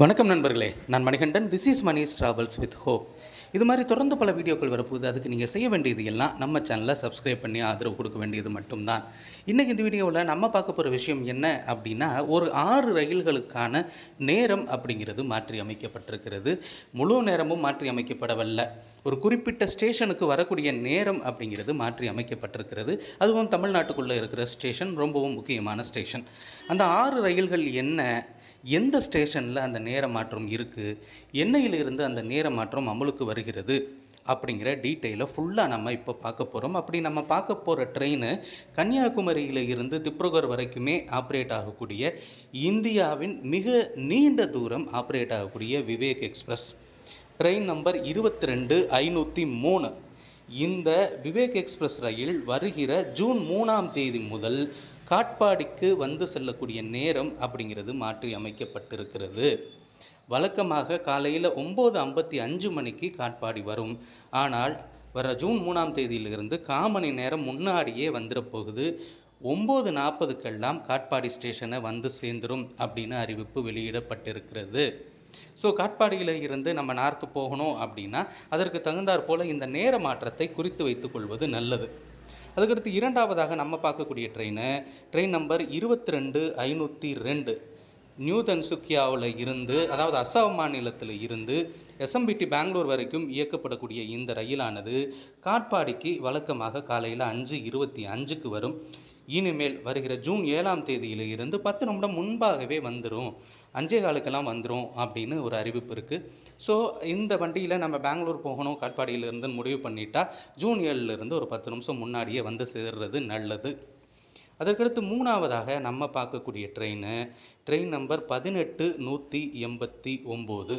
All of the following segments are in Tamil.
வணக்கம் நண்பர்களே. நான் Manikandan. This is Mani's travels with hope இது மாதிரி தொடர்ந்து பல வீடியோக்கள் வரப்போகுது. அதுக்கு நீங்கள் செய்ய வேண்டியது எல்லாம் நம்ம சேனலை சப்ஸ்கிரைப் பண்ணி ஆதரவு கொடுக்க வேண்டியது மட்டும்தான். இன்றைக்கி இந்த வீடியோவில் நம்ம பார்க்க போகிற விஷயம் என்ன அப்படின்னா ஒரு ஆறு ரயில்களுக்கான நேரம் அப்படிங்கிறது மாற்றி அமைக்கப்பட்டிருக்கிறது. முழு நேரமும் மாற்றி அமைக்கப்படவில்லை. ஒரு குறிப்பிட்ட ஸ்டேஷனுக்கு வரக்கூடிய நேரம் அப்படிங்கிறது மாற்றி அமைக்கப்பட்டிருக்கிறது. அதுவும் தமிழ்நாட்டுக்குள்ளே இருக்கிற ஸ்டேஷன் ரொம்பவும் முக்கியமான ஸ்டேஷன். அந்த ஆறு ரயில்கள் என்ன எந்த ஸ்டேஷனில் அந்த நேர மாற்றம் இருக்குது என்னையிலிருந்து அந்த நேர மாற்றம் அமலுக்கு வருகிறது? அப்படிங்கிற டீட்டெயிலை ஃபுல்லாக நம்ம இப்போ பார்க்க போகிறோம் அப்படி நம்ம பார்க்க போகிற ட்ரெயின் கன்னியாகுமரியில் இருந்து திப்ருகர் வரைக்குமே ஆப்ரேட் ஆகக்கூடிய இந்தியாவின் மிக நீண்ட தூரம் ஆப்ரேட் ஆகக்கூடிய விவேக் எக்ஸ்பிரஸ். ட்ரெயின் நம்பர் இருபத்தி ரெண்டு ஐநூற்றி மூணு. இந்த விவேக் எக்ஸ்பிரஸ் ரயில் வருகிற ஜூன் மூணாம் தேதி முதல் காட்பாடிக்கு வந்து செல்லக்கூடிய நேரம் அப்படிங்கிறது மாற்றி அமைக்கப்பட்டிருக்கிறது. வழக்கமாக காலையில் ஒம்பது ஐம்பத்தி அஞ்சு மணிக்கு காட்பாடி வரும். ஆனால் வர ஜூன் மூணாம் தேதியிலிருந்து காமணி நேரம் முன்னாடியே வந்துட போகுது. ஒம்பது நாற்பதுக்கெல்லாம் காட்பாடி ஸ்டேஷனை வந்து சேர்ந்துரும் அப்படின்னு அறிவிப்பு வெளியிடப்பட்டிருக்கிறது. ஸோ காட்பாடியில் இருந்து நம்ம நார்த்து போகணும் அப்படின்னா அதற்கு தகுந்தாற் போல் இந்த நேர மாற்றத்தை குறித்து வைத்துக்கொள்வது நல்லது. அதுக்கடுத்து இரண்டாவதாக நம்ம பார்க்கக்கூடிய ட்ரெயின் ட்ரெயின் நம்பர் இருபத்தி ரெண்டு ஐநூற்றி ரெண்டு. நியூ தன்சுக்கியாவில் இருந்து அதாவது அஸ்ஸாம் மாநிலத்தில் இருந்து எஸ்எம்பிடி பெங்களூர் வரைக்கும் இயக்கப்படக்கூடிய இந்த ரயிலானது காட்பாடிக்கு வழக்கமாக காலையில் அஞ்சு இருபத்தி அஞ்சுக்கு வரும். இனிமேல் வருகிற ஜூன் ஏழாம் தேதியில் இருந்து பத்து நிமிடம் முன்பாகவே வந்துடும் அஞ்சே காலுக்கெல்லாம் வந்துடும் அப்படின்னு ஒரு அறிவிப்பு இருக்குது ஸோ இந்த வண்டியில் நம்ம பெங்களூர் போகணும் காட்பாடியிலிருந்து முடிவு பண்ணிட்டா ஜூன் ஏழுலேருந்து ஒரு பத்து நிமிஷம் முன்னாடியே வந்து சேர்றது நல்லது. அதற்கடுத்து மூணாவதாக நம்ம பார்க்கக்கூடிய ட்ரெயின் ட்ரெயின் நம்பர் பதினெட்டு நூற்றி எண்பத்தி ஒம்பது.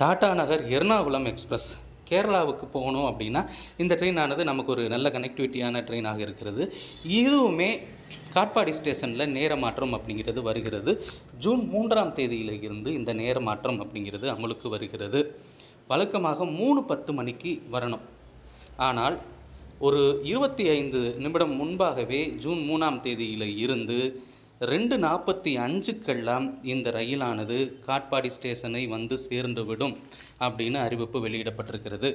டாடா நகர் எர்ணாகுளம் எக்ஸ்பிரஸ் கேரளாவுக்கு போகணும் அப்படின்னா இந்த ட்ரெயினானது நமக்கு ஒரு நல்ல கனெக்டிவிட்டியான ட்ரெயினாக இருக்கிறது. இதுவுமே காட்பாடி ஸ்டேஷனில் நேர மாற்றம் அப்படிங்கிறது வருகிறது. ஜூன் மூன்றாம் தேதியில் இருந்து இந்த நேர மாற்றம் அப்படிங்கிறது அமலுக்கு வருகிறது. வழக்கமாக மூணு பத்து மணிக்கு வரணும். ஆனால் ஒரு இருபத்தி ஐந்து நிமிடம் முன்பாகவே ஜூன் மூணாம் தேதியில் இருந்து ரெண்டு நாற்பத்தி அஞ்சுக்கெல்லாம் இந்த ரயிலானது காட்பாடி ஸ்டேஷனை வந்து சேர்ந்துவிடும் அப்படின்னு அறிவிப்பு வெளியிடப்பட்டிருக்கிறது.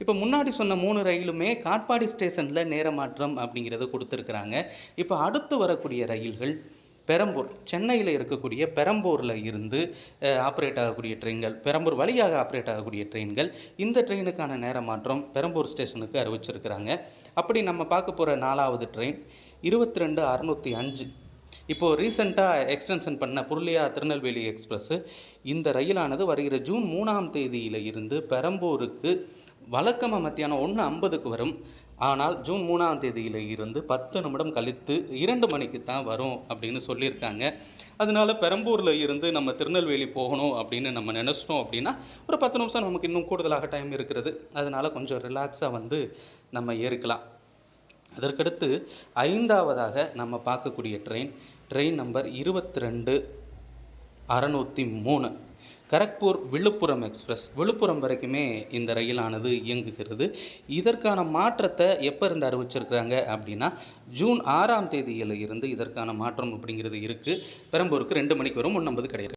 இப்போ முன்னாடி சொன்ன மூணு ரயிலுமே காட்பாடி ஸ்டேஷனில் நேரமாற்றம் அப்படிங்கிறத கொடுத்துருக்குறாங்க. இப்போ அடுத்து வரக்கூடிய ரயில்கள் பெரம்பூர் சென்னையில் இருக்கக்கூடிய பெரம்பூரில் இருந்து ஆப்ரேட் ஆகக்கூடிய ட்ரெயின்கள் பெரம்பூர் வழியாக ஆப்ரேட் ஆகக்கூடிய ட்ரெயின்கள் இந்த ட்ரெயினுக்கான நேர மாற்றம் பெரம்பூர் ஸ்டேஷனுக்கு அறிவிச்சிருக்கிறாங்க. அப்படி நம்ம பார்க்க போகிற நாலாவது ட்ரெயின் இருபத்தி ரெண்டு அறநூற்றி அஞ்சு. இப்போது ரீசெண்டாக எக்ஸ்டென்ஷன் பண்ண புருளியா திருநெல்வேலி எக்ஸ்பிரஸ்ஸு இந்த ரயிலானது வருகிற ஜூன் மூணாம் தேதியில் இருந்து பெரம்பூருக்கு வழக்கமாக மத்தியானம் ஒன்று ஐம்பதுக்கு வரும். ஆனால் ஜூன் மூணாம் தேதியில் இருந்து பத்து நிமிடம் கழித்து இரண்டு மணிக்கு தான் வரும் அப்படின்னு சொல்லியிருக்காங்க. அதனால பெரம்பூரில் இருந்து நம்ம திருநெல்வேலி போகணும் அப்படின்னு நம்ம நினச்சிட்டோம் அப்படின்னா ஒரு பத்து நிமிஷம் நமக்கு இன்னும் கூடுதலாக டைம் இருக்கிறது அதனால் கொஞ்சம் ரிலாக்ஸாக வந்து நம்ம ஏறிக்கலாம். அதற்கடுத்து ஐந்தாவதாக நம்ம பார்க்கக்கூடிய ட்ரெயின் ட்ரெயின் நம்பர் இருபத்தி ரெண்டு அறநூற்றி மூணு. கரக்பூர் விழுப்புரம் எக்ஸ்பிரஸ். விழுப்புரம் வரைக்குமே இந்த ரயிலானது இயங்குகிறது. இதற்கான மாற்றத்தை எப்போ இருந்து அறிவிச்சிருக்கிறாங்க அப்படின்னா ஜூன் ஆறாம் தேதியில் இருந்து இதற்கான மாற்றம் அப்படிங்கிறது இருக்குது பெரம்பூருக்கு ரெண்டு மணிக்கு வரும் ஒன்றம்பது கிடையாது.